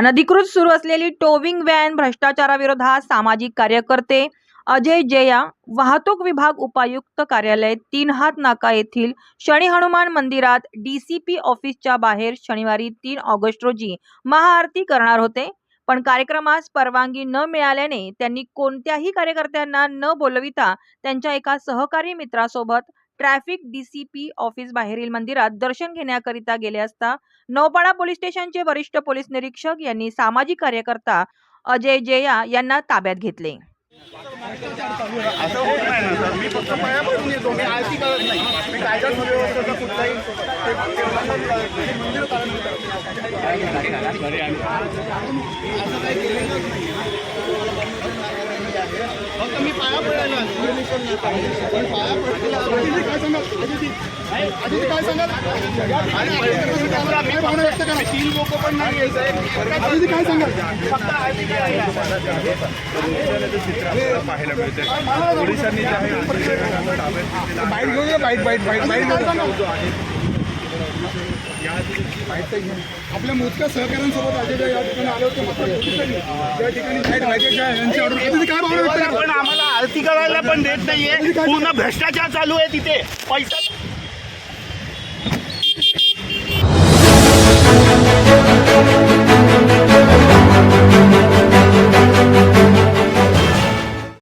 अनधिकृत सुरू असलेली टोविंग व्हॅन भ्रष्टाचाराविरोधात सामाजिक कार्यकर्ते अजय जया वाहतूक विभाग उपायुक्त कार्यालय तीन हात नाका येथील शनी हनुमान मंदिरात डीसीपी ऑफिसच्या बाहेर शनिवारी तीन ऑगस्ट रोजी महाआरती करणार होते. पण कार्यक्रमास परवानगी न मिळाल्याने त्यांनी कोणत्याही कार्यकर्त्यांना न बोलविता त्यांच्या एका सहकारी मित्रासोबत ट्रॅफिक डीसीपी ऑफिस बाहेरील मंदिरात दर्शन घेण्याकरिता गेले असता नौपाडा पोलीस स्टेशनचे वरिष्ठ पोलीस निरीक्षक यांनी सामाजिक कार्यकर्ता अजय जया यांना ताब्यात घेतले. असं होत नाही ना सर. मी फक्त पाया पडून येतो. मी आरती करत नाही. मी कायदा सुव्यवस्थेचा कुठलाही ते- मंदिर कारण असं काही केलेलं नाही. फक्त मी पाया पडायला आलो. पण पाया पडायला आलो. आदिती काय सांगाल आदिती आदिती काय सांगाल आणि काय भावना व्यक्त करा तीन लोक पण नाही काय सांगाल पाहायला मिळते पोलिसांनी जे आहे bite bite bite bite bite आपल्या मोजक्या सहकाऱ्यांसोबत अजय या ठिकाणी आले होते. मात्र या ठिकाणी बाईट व्हायच्या यांची ऑर्डर काय भावना आरती करायला पण देत नाहीये. पूर्ण भ्रष्टाचार चालू आहे तिथे. पैसा